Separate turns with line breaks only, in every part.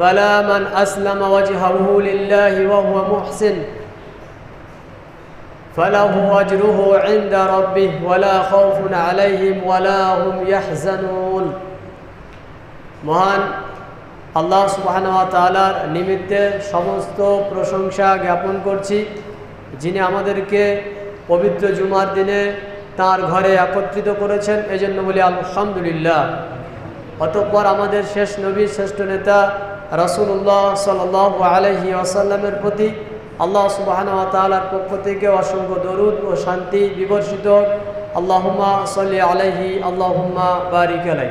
বালা মান আসলাম ওয়াজহাহু লিল্লাহি ওয়া হুয়া মুহসিন। ফালাহু আজরুহু ইনদা রাব্বিহি ওয়ালা খাউফুন আলাইহিম ওয়ালা হুম মহান আল্লাহ সুবহানাহু ওয়া নিমিত্তে সমস্ত প্রশংসা জ্ঞাপন করছি, যিনি আমাদেরকে পবিত্র জুমার দিনে তার ঘরে একত্রিত করেছেন। এজন্য বলি আলহামদুলিল্লাহ। অতঃপর আমাদের শেষ নবী শ্রেষ্ঠ নেতা রসুল্লাহ সাল আলহি আসাল্লামের প্রতি আল্লাহ সুবাহানুয়া তালার পক্ষ থেকে অসংখ্য দরুদ ও শান্তি বিবর্ষিত। আল্লাহুম্মা সাল্লি আলহি আল্লাহুম্মা বারিক আলাই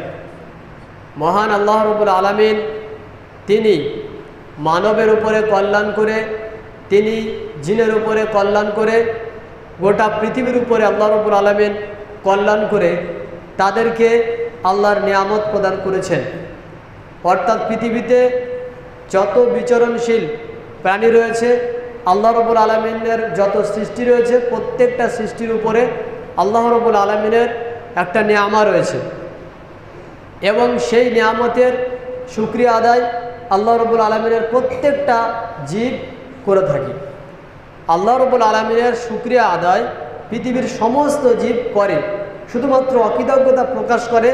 মহান আল্লাহ রবুল আলমিন তিনি মানবের উপরে কল্যাণ করে, তিনি জিনের উপরে কল্যাণ করে, গোটা পৃথিবীর উপরে আল্লাহ রবুল আলমিন কল্যাণ করে তাদেরকে আল্লাহর নিয়ামত প্রদান করেছেন। অর্থাৎ পৃথিবীতে যত বিচরণশীল প্রাণী রয়েছে, আল্লাহ রবুল আলমিনের যত সৃষ্টি রয়েছে, প্রত্যেকটা সৃষ্টির উপরে আল্লাহ রবুল আলমিনের একটা নিয়ামা রয়েছে। এবং সেই নিয়ামতের সুক্রিয়া আদায় আল্লাহ রবুল আলমিনের প্রত্যেকটা জীব করে থাকি। আল্লাহ রবুল আলমিনের সুক্রিয়া আদায় পৃথিবীর সমস্ত জীব করে, শুধুমাত্র অকৃতজ্ঞতা প্রকাশ করে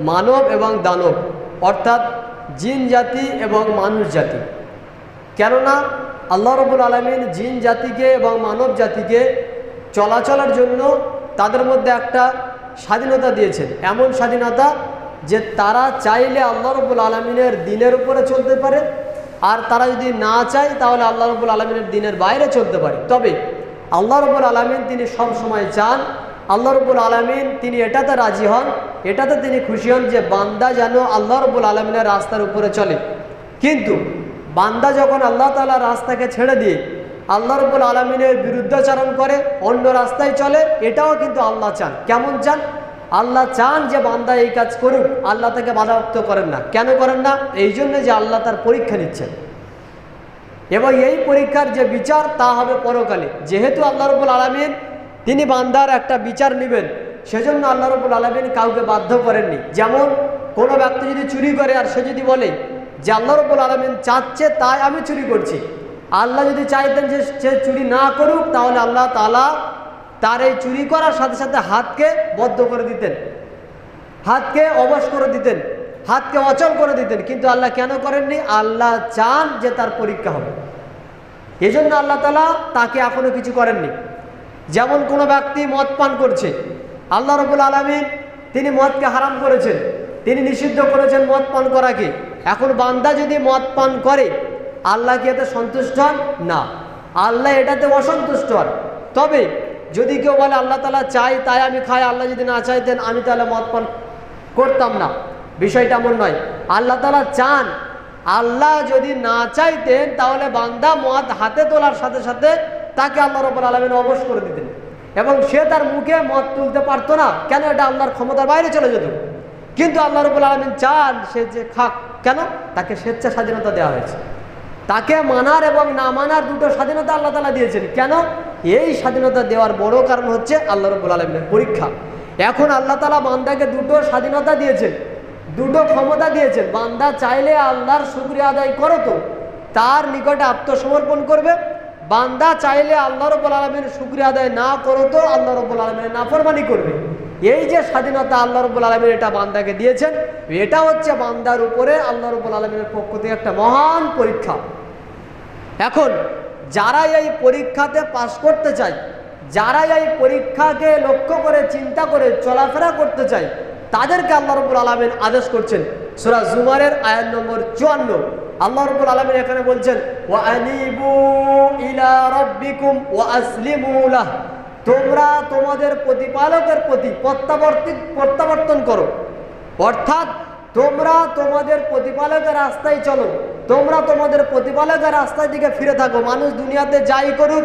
মানব এবং দানব। অর্থাৎ জিন জাতি এবং মানুষ জাতি। কেননা আল্লাহ রবুল আলমিন জিন জাতিকে এবং মানব জাতিকে চলাচলের জন্য তাদের মধ্যে একটা স্বাধীনতা দিয়েছেন। এমন স্বাধীনতা যে তারা চাইলে আল্লাহ রবুল আলমিনের দিনের উপরে চলতে পারে, আর তারা যদি না চায় তাহলে আল্লাহ রবুল আলমিনের দিনের বাইরে চলতে পারে। তবে আল্লাহ রবুল আলমিন তিনি সব সময় চান, আল্লাহ রবুল আলমিন তিনি এটাতে রাজি হন এটাতে তিনি খুশি হন যে বান্দা যেন আল্লাহ রবুল আলমিনের রাস্তার উপরে চলে। কিন্তু বান্দা যখন আল্লাহ তালা রাস্তাকে ছেড়ে দিয়ে আল্লাহ রবুল আলমিনের বিরুদ্ধাচারণ করে, অন্য রাস্তায় চলে, এটাও কিন্তু আল্লাহ চান। কেমন চান? আল্লাহ চান যে বান্দা এই কাজ করুক, আল্লাহ তাকে বাধাপ্ত করেন না। কেন করেন না? এই জন্য যে আল্লাহ তার পরীক্ষা নিচ্ছেন। এবং এই পরীক্ষার যে বিচার, তা হবে পরকালে। যেহেতু আল্লাহ রবুল আলমিন, তিনি বান্দার একটা বিচার নেবেন। সেজন্য আল্লাহ রবুল আলমিন কাউকে বাধ্য করেননি। যেমন কোনো ব্যক্তি যদি চুরি করে আর সে যদি বলে যে আল্লাহ রবুল আলমিন চাচ্ছে, তাই আমি চুরি করছি। আল্লাহ যদি চাইতেন যে সে চুরি না করুক, তাহলে আল্লাহ তালা তার এই চুরি করার সাথে সাথে হাতকে বদ্ধ করে দিতেন। হাতকে অবশ করে দিতেন, হাতকে অচল করে দিতেন। কিন্তু আল্লাহ কেন করেননি? আল্লাহ চান যে তার পরীক্ষা হবে। এই জন্য আল্লাহ তালা তাকে এখনও কিছু করেননি। যেমন কোনো ব্যক্তি মদ পান করছে আল্লাহ রবুল আলমিন তিনি মদকে হারাম করেছেন। তিনি নিষিদ্ধ করেছেন মদ পান করাকে। এখন বান্দা যদি মদ পান করে, আল্লাহ কি এতে সন্তুষ্ট হন? না। আল্লাহ এটাতে অসন্তুষ্ট হন। তবে যদি কেউ বলে, আল্লাহ তালা চাই, তাই আমি খাই, আল্লাহ যদি না চাইতেন আমি তাহলে মদ পান করতাম না। বিষয়টা এমন নয়। আল্লাহ তালা চান। আল্লাহ যদি না চাইতেন, তাহলে বান্দা মদ হাতে তোলার সাথে সাথে তাকে আল্লাহ রব আলমিন অবশ করে দিতেন। এবং সে তার মুখে মদ তুলতে পারতো না। কেন এটা আল্লাহর ক্ষমতার বাইরে চলে যেত? কিন্তু আল্লাহ রবুল আলমিন চান সে যে খাক। কেন? তাকে স্বেচ্ছা স্বাধীনতা দেওয়া হয়েছে। তাকে মানার এবং না মানার দুটো স্বাধীনতা আল্লাহ তালা দিয়েছেন। কেন? এই স্বাধীনতা দেওয়ার বড় কারণ হচ্ছে আল্লাহ রবুল আলমিনের পরীক্ষা। এখন আল্লাহ তালা বান্দাকে দুটো স্বাধীনতা দিয়েছেন, দুটো ক্ষমতা দিয়েছেন। বান্দা চাইলে আল্লাহর শুক্রিয়া আদায় করো তো। তার নিকটে আত্মসমর্পণ করবে বান্দা চাইলে আল্লাহ রবুল আলমীর শুক্রিয়া আদায় না করো তো আল্লাহ রবুল আলমীর নাফরমানি করবে। এই যে স্বাধীনতা আল্লাহ রবুল আলমীর এটা বান্দাকে দিয়েছেন, এটা হচ্ছে বান্দার উপরে আল্লাহ রবুল আলমীর পক্ষ থেকে একটা মহান পরীক্ষা। এখন যারা এই পরীক্ষাতে পাশ করতে চায়, যারা এই পরীক্ষাকে লক্ষ্য করে, চিন্তা করে, চলাফেরা করতে চায়, তাদেরকে আল্লাহ রবুল আলমিন আদেশ করছেন সুরা জুমারের আয়াত নম্বর চুয়ান্ন। আল্লাহ রবুল আলমিন এখানে বলছেন ও আনিবু ইলা রব্বিকুম ও আসলিমুলাহ তোমরা তোমাদের প্রতিপালকের প্রতি প্রত্যাবর্তিত প্রত্যাবর্তন করো। অর্থাৎ তোমরা তোমাদের প্রতিপালকের রাস্তায় চলো। তোমরা তোমাদের প্রতিপালকের রাস্তার দিকে ফিরে থাকো। মানুষ দুনিয়াতে যাই করুক,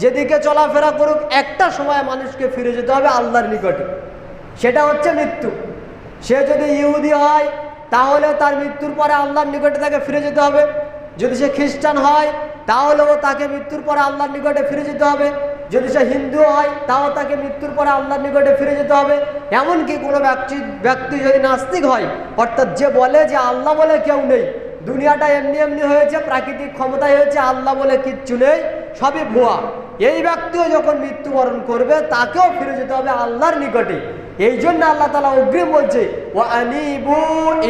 যেদিকে চলাফেরা করুক, একটা সময় মানুষকে ফিরে যেতে হবে আল্লাহর নিকটে। সেটা হচ্ছে মৃত্যু। সে যদি ইহুদি হয় তাহলে তার মৃত্যুর পরে আল্লাহর নিকটে তাকে ফিরে যেতে হবে। যদি সে খ্রিস্টান হয়, তাহলেও তাকে মৃত্যুর পরে আল্লাহর নিকটে ফিরে যেতে হবে। যদি সে হিন্দু হয়, তাও তাকে মৃত্যুর পরে আল্লাহর নিকটে ফিরে যেতে হবে। এমনকি কোনো ব্যক্তি ব্যক্তি যদি নাস্তিক হয়, অর্থাৎ যে বলে যে আল্লাহ বলে কেউ নেই, দুনিয়াটা এমনি এমনি হয়েছে, প্রাকৃতিক ক্ষমতায় হয়েছে, আল্লাহ বলে কিচ্ছু নেই, সবই ভুয়া। এই ব্যক্তিও যখন মৃত্যুবরণ করবে, তাকেও ফিরে যেতে হবে আল্লাহর নিকটে। এই জন্য আল্লাহ তালা অগ্রিম বলছে ও আনিবু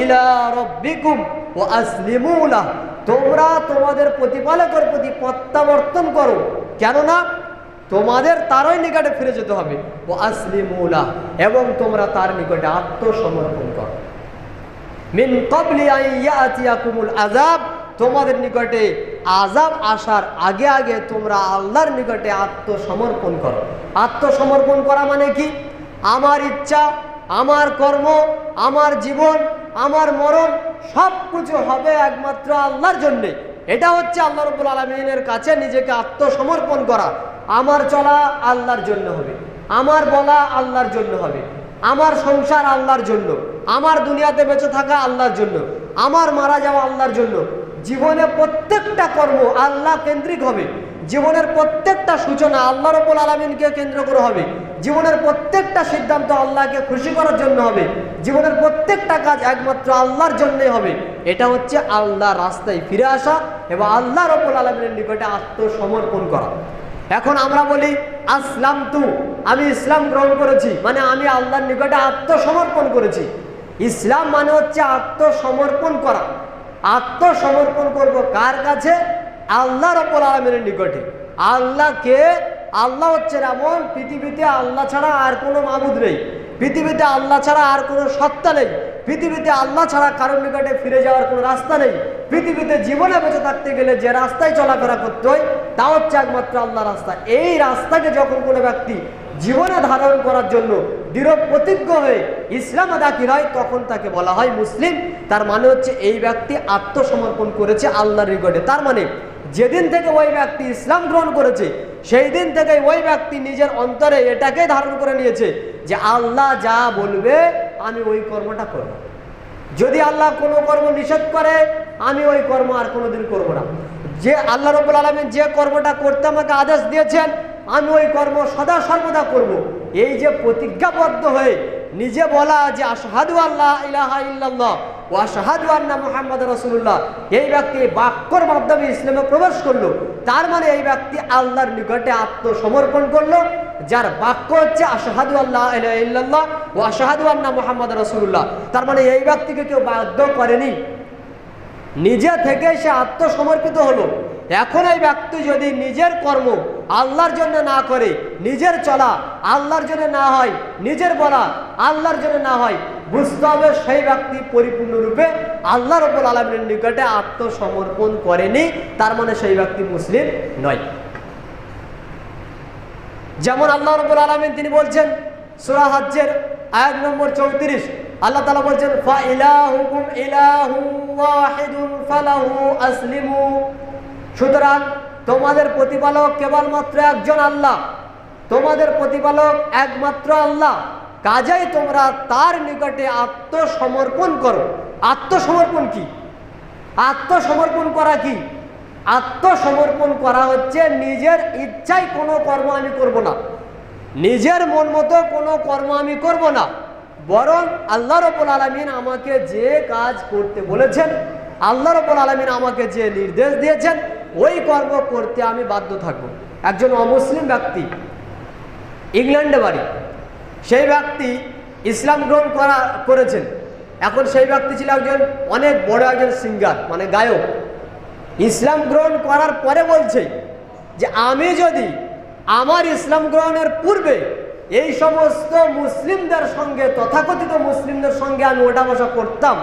ইলা রব্বিকুম ও আসলিমুলা তোমরা তোমাদের প্রতিপালকের প্রতি প্রত্যাবর্তন করো। কেননা তোমাদের তারই নিকটে ফিরে যেতে হবে। ও আসলিমুলা এবং তোমরা তার নিকটে আত্মসমর্পণ করো। মিন কবলি আইয়াতিয়াকুমুল আজাব তোমাদের নিকটে আজাব আসার আগে আগে তোমরা আল্লাহর নিকটে আত্মসমর্পণ করো। আত্মসমর্পণ করা মানে কি? আমার ইচ্ছা, আমার কর্ম, আমার জীবন, আমার মরণ সব কিছু হবে একমাত্র আল্লাহর জন্যে। এটা হচ্ছে আল্লাহ রবুল আলমিনের কাছে নিজেকে আত্মসমর্পণ করা। আমার চলা আল্লাহর জন্য হবে। আমার বলা আল্লাহর জন্য হবে। আমার সংসার আল্লাহর জন্য। আমার দুনিয়াতে বেঁচে থাকা আল্লাহর জন্য। আমার মারা যাওয়া আল্লাহর জন্য। জীবনে প্রত্যেকটা কর্ম আল্লাহ কেন্দ্রিক হবে। জীবনের প্রত্যেকটা সূচনা আল্লাহ রবুল আলমিনকে কেন্দ্র করে হবে। জীবনের প্রত্যেকটা সিদ্ধান্ত আল্লাহকে খুশি করার জন্য হবে। জীবনের প্রত্যেকটা কাজ একমাত্র আল্লাহর জন্যই হবে। এটা হচ্ছে আল্লাহ রাস্তায় ফিরে আসা এবং আল্লাহ রবুল আলমিনের নিকটে আত্মসমর্পণ করা। এখন আমরা বলি আসলাম তু আমি ইসলাম গ্রহণ করেছি মানে আমি আল্লাহর নিকটে আত্মসমর্পণ করেছি। ইসলাম মানে হচ্ছে আত্মসমর্পণ করা। আত্মসমর্পণ করব কার কাছে? আল্লাহ রব্বুল আলমিনের নিকটে। আল্লাহকে, আল্লাহ হচ্ছে এমন, পৃথিবীতে আল্লাহ ছাড়া আর কোনো মাবুদ নেই। পৃথিবীতে আল্লাহ ছাড়া আর কোনো সত্তা নেই। পৃথিবীতে আল্লাহ ছাড়া কারোর নিকটে ফিরে যাওয়ার কোনো রাস্তা নেই। পৃথিবীতে জীবনে বেঁচে থাকতে গেলে যে রাস্তায় চলাফেরা করতে হয়, তা হচ্ছে একমাত্র আল্লাহ রাস্তা। এই রাস্তাকে যখন কোনো ব্যক্তি জীবনে ধারণ করার জন্য দৃঢ় প্রতিজ্ঞ হয়ে ইসলামে দাখিল হয়, তখন তাকে বলা হয় মুসলিম। তার মানে হচ্ছে এই ব্যক্তি আত্মসমর্পণ করেছে আল্লাহর নিকটে। তার মানে যেদিন থেকে ওই ব্যক্তি ইসলাম গ্রহণ করেছে, সেই দিন থেকে ওই ব্যক্তি নিজের অন্তরে এটাকে ধারণ করে নিয়েছে যে আল্লাহ যা বলবে, আমি ওই কর্মটা করব যদি আল্লাহ কোনো কর্ম নিষেধ করে, আমি ওই কর্ম আর কোনোদিন করব না যে আল্লাহ রব্বুল আলমী যে কর্মটা করতে আমাকে আদেশ দিয়েছেন, আমি ওই কর্ম সদা সর্বদা করব। এই যে প্রতিজ্ঞাবদ্ধ হয়ে নিজে বলা যে আশহাদু আল্লাহ ইলাহা ইল্লাল্লাহ ও আশহাদু আন্না মুহাম্মদ রসুল্লাহ এই ব্যক্তি বাক্যর মাধ্যমে ইসলামে প্রবেশ করল। তার মানে এই ব্যক্তি আল্লাহর নিকটে আত্মসমর্পণ করল, যার বাক্য হচ্ছে আশহাদু আল্লাহ ইল্লাল্লাহ ও আশহাদু মুহাম্মদ রসুল্লাহ তার মানে এই ব্যক্তিকে কেউ বাধ্য করেনি। নিজে থেকে সে আত্মসমর্পিত হলো। এখন এই ব্যক্তি যদি নিজের কর্ম আল্লাহর জন্য না করে নিজের চলা আল্লাহর জন্য না হয়, নিজের বলা আল্লাহর জন্য না হয়, বুঝতে হবে সেই ব্যক্তি পরিপূর্ণরূপে আল্লাহ রবুল আলমের নিকটে আত্মসমর্পণ করেনি, তার মানে সেই ব্যক্তি মুসলিম নয়। যেমন আল্লাহ রবুল আলমিন তিনি বলছেন, সুরা হাজ্জের আয়াত নম্বর চৌত্রিশ, আল্লাহ তালা বলছেন, ফা ইলাহুকুম ইলাহু ওয়াহিদুন ফালাহু আসলিমু। সুতরাং তোমাদের প্রতিপালক কেবলমাত্র একজন আল্লাহ। তোমাদের প্রতিপালক একমাত্র আল্লাহ। কাজেই তোমরা তার নিকটে আত্মসমর্পণ করো। আত্মসমর্পণ কি? আত্মসমর্পণ করা কি? আত্মসমর্পণ করা হচ্ছে নিজের ইচ্ছায় কোনো কর্ম আমি করব না। নিজের মন মতো কোনো কর্ম আমি করব না। বরং আল্লাহ রবুল আলমিন আমাকে যে কাজ করতে বলেছেন আল্লাহ রবুল আলমিন আমাকে যে নির্দেশ দিয়েছেন, ওই কর্ম করতে আমি বাধ্য থাকব। একজন অমুসলিম ব্যক্তি, ইংল্যান্ডে বাড়ি, সেই ব্যক্তি ইসলাম গ্রহণ করা, করেছেন। এখন সেই ব্যক্তি ছিল একজন অনেক বড় একজন সিঙ্গার মানে গায়ক। ইসলাম গ্রহণ করার পরে বলছে যে, আমি যদি আমার ইসলাম গ্রহণের পূর্বে এই সমস্ত মুসলিমদের সঙ্গে, তথাকথিত মুসলিমদের সঙ্গে আমি ওটা বসা করতাম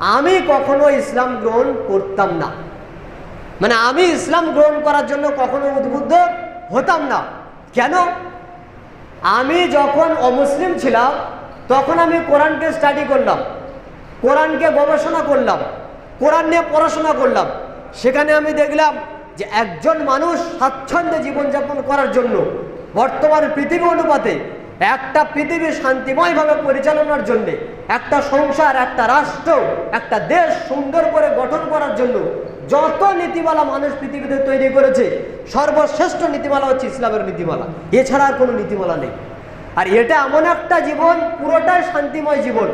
আমি কখনো ইসলাম গ্রহণ করতাম না। মানে আমি ইসলাম গ্রহণ করার জন্য কখনো উদ্বুদ্ধ হতাম না। কেন? আমি যখন অমুসলিম ছিলাম, তখন আমি কোরআনকে স্টাডি করলাম, কোরআনকে গবেষণা করলাম, কোরআন নিয়ে পড়াশোনা করলাম। সেখানে আমি দেখলাম যে একজন মানুষ স্বাচ্ছন্দ্যে জীবনযাপন করার জন্য বর্তমান পৃথিবী অনুপাতে একটা পৃথিবী শান্তিময়ভাবে পরিচালনার জন্য, একটা সংসার, একটা রাষ্ট্র, একটা দেশ সুন্দর করে গঠন করার জন্য যত নীতিমালা মানুষ পৃথিবীতে তৈরি করেছে, সর্বশ্রেষ্ঠ নীতিমালা হচ্ছে ইসলামের নীতিমালা। এছাড়া আর কোনো নীতিমালা নেই। আর এটা এমন একটা জীবন, পুরোটাই শান্তিময় জীবন।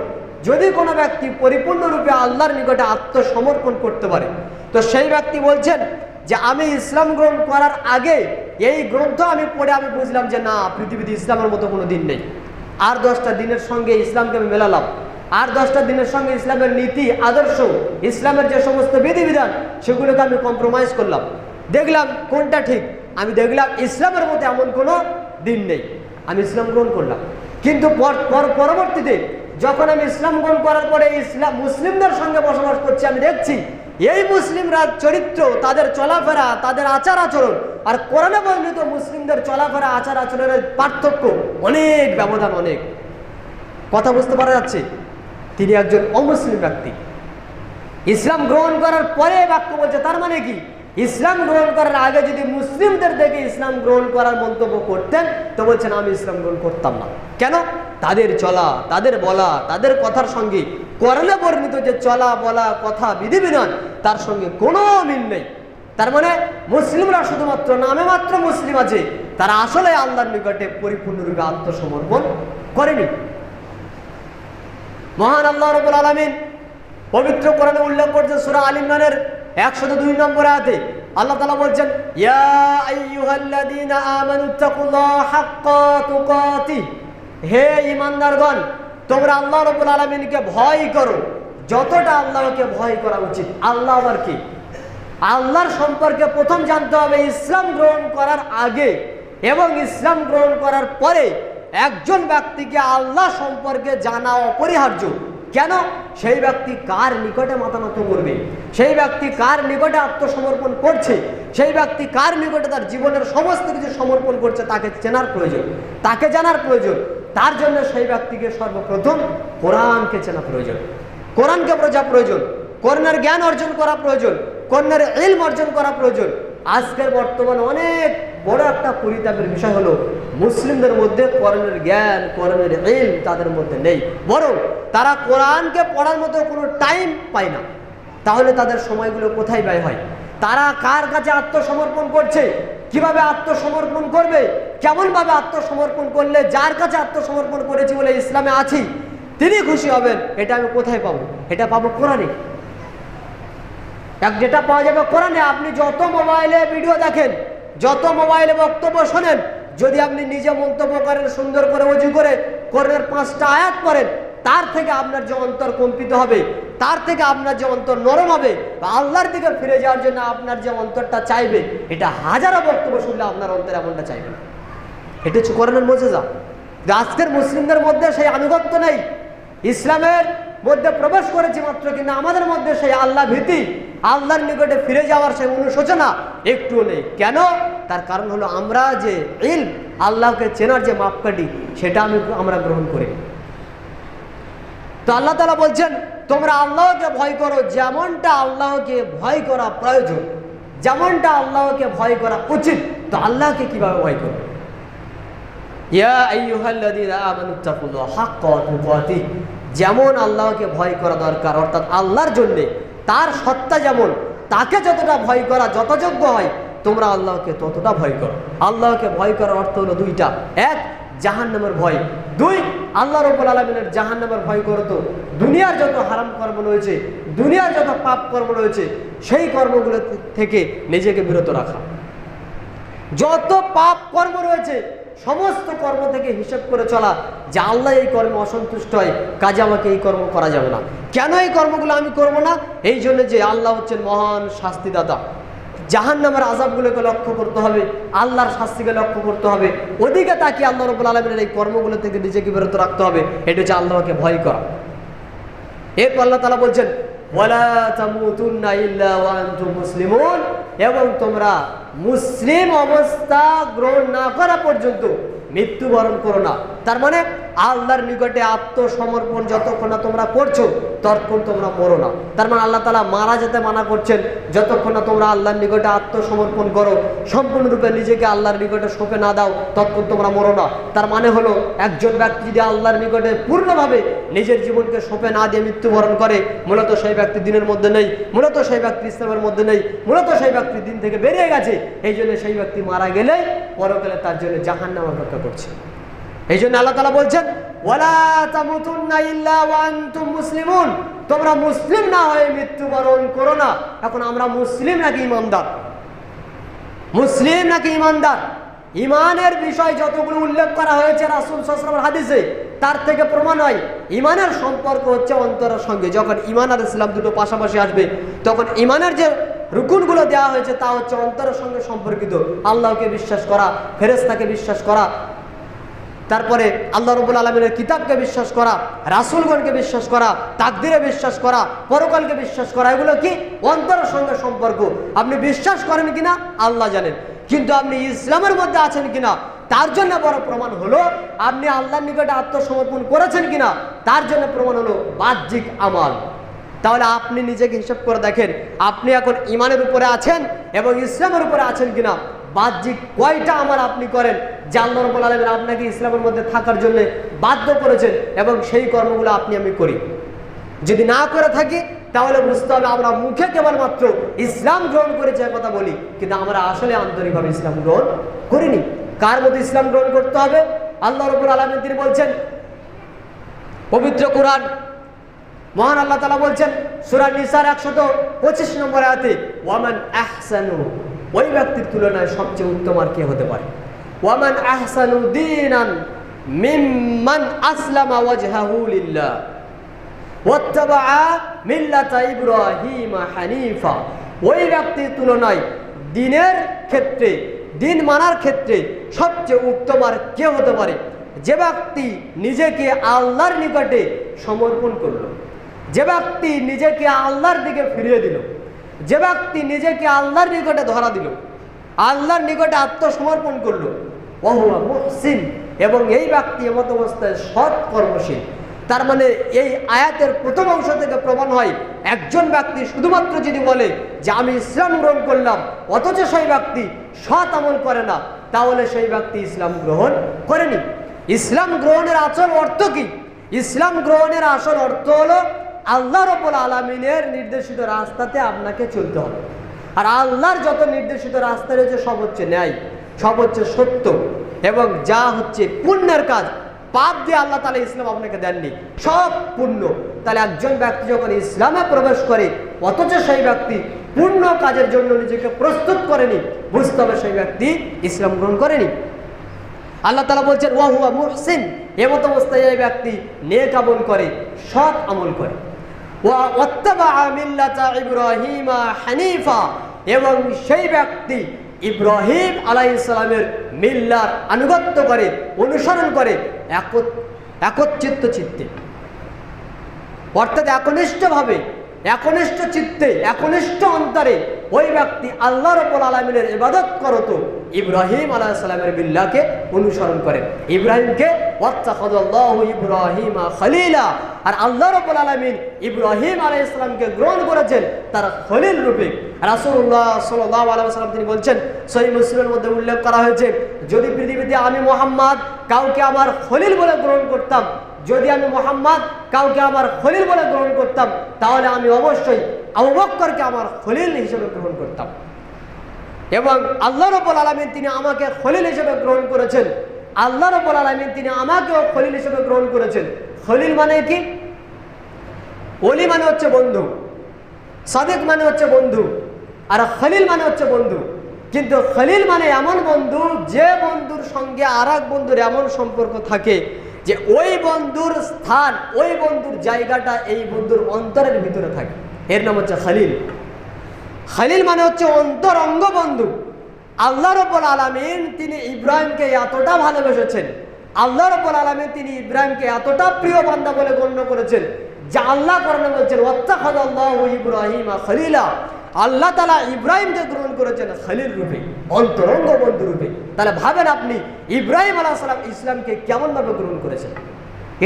যদি কোনো ব্যক্তি পরিপূর্ণরূপে আল্লাহর নিকটে আত্মসমর্পণ করতে পারে, তো সেই ব্যক্তি বলছেন যে, আমি ইসলাম গ্রহণ করার আগে এই গ্রন্থ আমি পড়ে আমি বুঝলাম যে না, পৃথিবীতে ইসলামের মতো কোনো দিন নেই। আর দশটা দিনের সঙ্গে ইসলামকে আমি মেলালাম। আর দশটা দিনের সঙ্গে ইসলামের নীতি, আদর্শ, ইসলামের যে সমস্ত বিধিবিধান, সেগুলোকে আমি কম্প্রোমাইজ করলাম। দেখলাম কোনটা ঠিক? আমি দেখলাম ইসলামের মতো এমন কোনো দিন নেই। আমি ইসলাম গ্রহণ করলাম। কিন্তু পর- পর- পরবর্তীতে যখন আমি ইসলাম গ্রহণ করার পরে ইসলাম, মুসলিমদের সঙ্গে বসবাস করছি, আমি দেখছি এই মুসলিমরা চরিত্র, তাদের চলাফেরা, তাদের আচার আচরণ আর কোরআনে বর্ণিত মুসলিমদের চলাফেরা আচার আচরণের পার্থক্য অনেক, ব্যবধান অনেক। কথা বুঝতে পারা যাচ্ছে? তিনি একজন অমুসলিম ব্যক্তি। ইসলাম গ্রহণ করার পরে বাক্য বলছে, তার মানে কি? ইসলাম গ্রহণ করার আগে যদি মুসলিমদের দেখে ইসলাম গ্রহণ করার মন্তব্য করতেন, তো বলছেন, আমি ইসলাম গ্রহণ করতাম না। কেন? তাদের চলা, তাদের বলা, তাদের কথার সঙ্গে করলে বর্ণিত যে চলা, বলা, কথা বিধিবিধান, তার সঙ্গে কোনো মিল নেই। তার মানে মুসলিমরা শুধুমাত্র নামে মাত্র মুসলিম আছে, তারা আসলে আল্লাহর নিকটে পরিপূর্ণরূপে আত্মসমর্পণ করেনি। মহান আল্লাহ রবুল আলমিন পবিত্র কোরআনে উল্লেখ করছেন সুরা আল ইমরানের একশত দুই নম্বর আয়াতে। আল্লাহ তালা বলছেন হে ঈমানদারগণ, তোমরা আল্লাহ রবুল আলমিনকে ভয় করো। যতটা আল্লাহকে ভয় করা উচিত, আল্লাহ আবার কি? আল্লাহর সম্পর্কে প্রথম জানতে হবে, ইসলাম গ্রহণ করার আগে এবং ইসলাম গ্রহণ করার পরে একজন ব্যক্তিকে আল্লাহ সম্পর্কে জানা অপরিহার্য। কেন? সেই ব্যক্তি কার নিকটে মাথা নত করবে? সেই ব্যক্তি কার নিকটে আত্মসমর্পণ করছে? সেই ব্যক্তি কার নিকটে তার জীবনের সমস্ত কিছু সমর্পণ করছে? তাকে চেনার প্রয়োজন। তাকে জানার প্রয়োজন। তার জন্য সেই ব্যক্তিকে সর্বপ্রথম কোরআনকে চেনা প্রয়োজন। কোরআনকে বোঝা প্রয়োজন। কোরআনের জ্ঞান অর্জন করা প্রয়োজন। কোরআনের ইলম অর্জন করা প্রয়োজন। আজকের বর্তমানে অনেক বড় একটা পরিতাপের বিষয় হলো, মুসলিমদের মধ্যে কোরআনের জ্ঞান, কোরআনের ইলম তাদের মধ্যে নেই। বরং তারা কোরআনকে পড়ার মতো কোনো টাইম পায় না। তাহলে তাদের সময়গুলো কোথায় ব্যয় হয়? তারা কার কাছে আত্মসমর্পণ করছে? কীভাবে আত্মসমর্পণ করবে? কেমনভাবে আত্মসমর্পণ করলে যার কাছে আত্মসমর্পণ করেছি বলে ইসলামে আছি, তিনি খুশি হবেন, এটা আমি কোথায় পাবো? এটা পাবো কোরআনে। যেটা পাওয়া যাবে কোরআনে, আপনি যত মোবাইলে ভিডিও দেখেন, যত মোবাইলে বক্তব্য শোনেন, যদি আপনি নিজে মন্তব্য করেন, সুন্দর করে অজু করে কোরআনের পাঁচটা আয়াত করেন তার থেকে আপনার যে অন্তর কম্পিত হবে, তার থেকে আপনার যে অন্তর নরম হবে, বা আল্লাহর দিকে ফিরে যাওয়ার জন্য আপনার যে অন্তরটা চাইবে, এটা হাজারো বক্তব্য শুনলে আপনার অন্তর এমনটা চাইবে না। এটা হচ্ছে কোরআনের মজেজা। আজকের মুসলিমদের মধ্যে সেই আনুগত্য নেই। ইসলামের মধ্যে প্রবেশ করেছি মাত্র, কিন্তু আমাদের মধ্যে সেই আল্লাহ ভীতি, আল্লাহর নিকটে ফিরে যাওয়ার সেই অনুশোচনা একটুও নেই। কেন? তার কারণ হলো আমরা যে ইল আল্লাহকে চেনার যে মাপকাঠি, সেটা আমি আমরা গ্রহণ করি। তো আল্লাহ তালা বলছেন, তোমরা আল্লাহকে ভয় করো, যেমনটা আল্লাহকে ভয় করা প্রয়োজন, যেমনটা আল্লাহকে ভয় করা উচিত, তো আল্লাহকে কীভাবে ভয় করো ইয়া আইয়ুহাল্লাযীনা আমানুত্তাকুল্লাহ হাক্কা তুকাতিহ যেমন আল্লাহকে ভয় করা দরকার, অর্থাৎ আল্লাহর জন্যে তার সত্তা যেমন, তাকে যতটা ভয় করা যথাযোগ্য হয়, তোমরা আল্লাহকে ততটা ভয় করো। আল্লাহকে ভয় করার অর্থ হলো দুইটা। এক, জাহান্নামের ভয়। দুই, আল্লাহ রব্বুল আলমিনের জাহান্নামের ভয় করো তো। দুনিয়ার যত হারাম কর্ম রয়েছে, দুনিয়ার যত পাপ কর্ম রয়েছে, সেই কর্মগুলো থেকে নিজেকে বিরত রাখা। যত পাপ কর্ম রয়েছে সমস্ত কর্ম থেকে হিসেব করে চলা। যে আল্লাহ এই কর্মে অসন্তুষ্ট হয়, কাজে আমাকে এই কর্ম করা যাবে না। কেন এই কর্মগুলো আমি করব না? এই জন্য যে আল্লাহ হচ্ছেন মহান শাস্তিদাতা। জাহান নামের আজাবগুলোকে লক্ষ্য করতে হবে, আল্লাহর শাস্তিকে লক্ষ্য করতে হবে। ওদিকে তাকে আল্লাহ রবুল আলমের এই কর্মগুলো থেকে নিজেকে বিরত রাখতে হবে। এটা হচ্ছে আল্লাহকে ভয় করা। এরপর আল্লাহ তালা বলছেন ওয়ালা তামুতুন্না ইল্লা ওয়া আনতুম মুসলিমুন। এবং তোমরা মুসলিম অবস্থা গ্রহণ না করা পর্যন্ত মৃত্যুবরণ করো না। তার মানে আল্লাহর নিকটে আত্মসমর্পণ যতক্ষণ না তোমরা করছ, ততক্ষণ তোমরা মরো না। তার মানে আল্লাহ তালা মারা যেতে মানা করছেন, যতক্ষণ না তোমরা আল্লাহর নিকটে আত্মসমর্পণ করো, সম্পূর্ণরূপে নিজেকে আল্লাহর নিকটে সঁপে না দাও, ততক্ষণ তোমরা মরো না। তার মানে হলো, একজন ব্যক্তি যদি আল্লাহর নিকটে পূর্ণভাবে নিজের জীবনকে সঁপে না দিয়ে মৃত্যুবরণ করে, মূলত সেই ব্যক্তি দিনের মধ্যে নেই, মূলত সেই ব্যক্তি ইসলামের মধ্যে নেই, মূলত সেই ব্যক্তি দিন থেকে বেরিয়ে গেছে, এই জন্য সেই ব্যক্তি মারা গেলে পরকালে তার জন্য জাহান্নাম অপেক্ষা করছে। এই জন্য আল্লাহ তালা বলছেন মুসলিমুন। তোমরা মুসলিম না হয়ে মৃত্যুবরণ করো না। এখন আমরা মুসলিম নাকি ইমানদার? মুসলিম নাকি ইমানদার? ইমানের বিষয় যতগুলো উল্লেখ করা হয়েছে রাসুল সসলামের হাদিসে, তার থেকে প্রমাণ হয়, ইমানের সম্পর্ক হচ্ছে অন্তরের সঙ্গে। যখন ইমান আর ইসলাম দুটো পাশাপাশি আসবে, তখন ইমানের যে রুকুনগুলো দেওয়া হয়েছে তা হচ্ছে অন্তরের সঙ্গে সম্পর্কিত। আল্লাহকে বিশ্বাস করা ফেরেস্তাকে বিশ্বাস করা তারপরে আল্লাহ রবুল আলমিনের কিতাবকে বিশ্বাস করা, রাসুলগণকে বিশ্বাস করা, তাকদিরে বিশ্বাস করা, পরকালকে বিশ্বাস করা, এগুলো কি? অন্তরের সঙ্গে সম্পর্ক। আপনি বিশ্বাস করেন কিনা? আল্লাহ জানেন। কিন্তু আপনি ইসলামের মধ্যে আছেন কিনা? তার জন্য বড় প্রমাণ হলো, আপনি আল্লাহর নিকটে আত্মসমর্পণ করেছেন কিনা? তার জন্য প্রমাণ হলো বাহ্যিক আমাল। তাহলে আপনি নিজেকে হিসাব করে দেখেন, আপনি এখন ইমানের উপরে আছেন এবং ইসলামের উপরে আছেন কিনা? বাহ্যিক কয়টা আমার আপনি করেন যে আল্লাহ আলমিন আপনাকে ইসলামের মধ্যে থাকার জন্য বাধ্য করেছেন এবং সেই কর্মগুলো আপনি আমি করি। যদি না করে থাকি, তাহলে বুঝতে হবে আমরা মুখে কেবলমাত্র ইসলাম গ্রহণ করেছে কথা বলি, কিন্তু আমরা আসলে আন্তরিকভাবে ইসলাম গ্রহণ করিনি। কার মধ্যে ইসলাম গ্রহণ করতে হবে? আল্লাহ রবুল আলমিন তিনি বলছেন, পবিত্র কোরআন, মহান আল্লাহ তালা বলছেন সুরান নিসার একশত পঁচিশ নম্বর আয়াতে ওয়ামান ওই ব্যক্তির তুলনায় সবচেয়ে উত্তম আর কে হতে পারে? ওয়ামান আহসানু দিনান মিম্মান আসলামা ওয়াজহাহু হানিফা। ওই ব্যক্তির তুলনায় দিনের ক্ষেত্রে, দিন মানার ক্ষেত্রে সবচেয়ে উত্তম আর কে হতে পারে? যে ব্যক্তি নিজেকে আল্লাহর নিকটে সমর্পণ করল, যে ব্যক্তি নিজেকে আল্লাহর দিকে ফিরিয়ে দিল যে ব্যক্তি নিজেকে আল্লাহর নিকটে ধরা দিল, আল্লাহর নিকটে আত্মসমর্পণ করল, ওহুয়া মুহসিন, এবং এই ব্যক্তি এমত অবস্থায় সৎ কর্মশীল। তার মানে এই আয়াতের প্রথম অংশ থেকে প্রমাণ হয়, একজন ব্যক্তি শুধুমাত্র যদি বলে যে আমি ইসলাম গ্রহণ করলাম, অথচ সেই ব্যক্তি সৎ আমল করে না, তাহলে সেই ব্যক্তি ইসলাম গ্রহণ করেনি। ইসলাম গ্রহণের আসল অর্থ কি? ইসলাম গ্রহণের আসল অর্থ হলো আল্লাহ রব্বুল আলমিনের নির্দেশিত রাস্তাতে আপনাকে চলতে হবে। আর আল্লাহর যত নির্দেশিত রাস্তা রয়েছে, সব হচ্ছে ন্যায়, সব হচ্ছে সত্য এবং যা হচ্ছে পুণ্যের কাজ, পাপ দিয়ে আল্লাহ তালা ইসলাম আপনাকে দেননি, সব পুণ্য। তাহলে একজন ব্যক্তি যখন ইসলামে প্রবেশ করে, অথচ সেই ব্যক্তি পূর্ণ কাজের জন্য নিজেকে প্রস্তুত করেনি, বুঝতে হবে সেই ব্যক্তি ইসলাম গ্রহণ করেনি। আল্লাহ তালা বলছেন ওয়াহুয়া মুহসিন। এমত অবস্থায় এই ব্যক্তি নেক আমল করে, সৎ আমল করে। ইব্রাহিমা হানিফা। এবং সেই ব্যক্তি ইব্রাহিম আলাই ইসলামের মিল্লার আনুগত্য করে, অনুসরণ করে একত একচিত্ত চিত্তে অর্থাৎ একনিষ্ঠভাবে একনিষ্ঠ চিত্তে, একনিষ্ঠ অন্তরে ওই ব্যক্তি আল্লাহ রব্বুল আলমিনের ইবাদত করত। ইব্রাহিম আলাহ সাল্লামের বিল্লাহকে অনুসরণ করেন ইব্রাহিমকে ইব্রাহিমা খলিলা। আর আল্লাহ রব্বুল আলমিন ইব্রাহিম আলাহ ইসলামকে গ্রহণ করেছেন তার খলিল রূপে। রাসূলুল্লাহ সাল্লাল্লাহু আলাইহি ওয়াসাল্লাম তিনি বলছেন, সহিহ মুসলিমের মধ্যে উল্লেখ করা হয়েছে, যদি পৃথিবীতে আমি মোহাম্মদ কাউকে আমার খলিল বলে গ্রহণ করতাম যদি আমি মোহাম্মদ কাউকে আমার খলিল বলে গ্রহণ করতাম, তাহলে আমি অবশ্যই আবু আমার খলিল হিসেবে গ্রহণ করতাম। এবং আল্লাহ রব্বুল আলমিন তিনি আমাকে খলিল হিসেবে গ্রহণ করেছেন। আল্লাহ রব্বুল আলমিন তিনি আমাকেও খলিল হিসেবে গ্রহণ করেছেন। খলিল মানে কি? অলি মানে হচ্ছে বন্ধু। সাদেক মানে হচ্ছে বন্ধু। আর খলিল মানে হচ্ছে বন্ধু। কিন্তু খলিল মানে এমন বন্ধু যে বন্ধুর সঙ্গে আর বন্ধুর এমন সম্পর্ক থাকে যে ওই বন্ধুর স্থান, ওই বন্ধুর জায়গাটা এই বন্ধুর অন্তরের ভিতরে থাকে। এর নাম হচ্ছে খালিল। খালিল মানে হচ্ছে অন্তরঙ্গ বন্ধু। আল্লাহ রব্বুল আলমিন তিনি ইব্রাহিমকে এতটা ভালোবেসেছেন। আল্লাহ রব্বুল আলমিন তিনি ইব্রাহিমকে এতটা প্রিয় বান্দা বলে গণ্য করেছেন যে আল্লাহ করণে বলছেন ইব্রাহিম খলিলা। আল্লাহ তালা ইব্রাহিমকে গ্রহণ করেছেন খলিল রূপে, অন্তরঙ্গ বন্ধু রূপে। তাহলে ভাবেন আপনি ইব্রাহিম আলাহ সালাম ইসলামকে কেমনভাবে গ্রহণ করেছেন?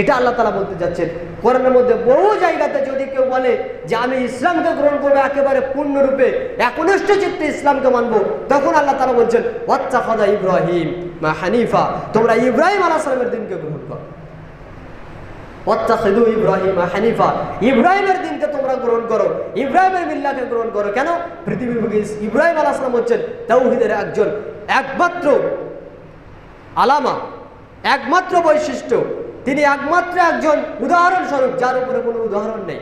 এটা আল্লাহ তালা বলতে যাচ্ছেন। কোরআনের মধ্যে বহু জায়গাতে যদি কেউ বলে যে আমি ইসলামকে গ্রহণ করব একেবারে পূর্ণরূপে, একনিষ্ঠ চিত্তে ইসলামকে মানবো, তখন আল্লাহ তালা বলছেন ওয়াচ্চা ইব্রাহিম হানিফা। তোমরা ইব্রাহিম আলাহ সালামের দিনকে গ্রহণ করো। অত্যাখিদু ইব্রাহিম হানিফা। ইব্রাহিমের দিনকে তোমরা গ্রহণ করো। ইব্রাহিমের মিল্লাকে গ্রহণ করো। কেন? পৃথিবীর বুকে ইব্রাহিম আলাহ সালাম হচ্ছেন তাওহিদের একজন, একমাত্র আলামা, একমাত্র বৈশিষ্ট্য। তিনি একমাত্র একজন উদাহরণস্বরূপ, যার উপরে কোনো উদাহরণ নেই।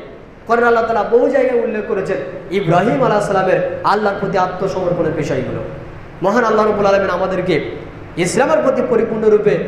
করেন আল্লাহ তালা বহু জায়গায় উল্লেখ করেছেন, ইব্রাহিম আলাহ সালামের আল্লাহর প্রতি আত্মসমর্পণের বিষয়গুলো। মহান আল্লাহ রবুল আলমিন আমাদেরকে ইসলামের প্রতি পরিপূর্ণরূপে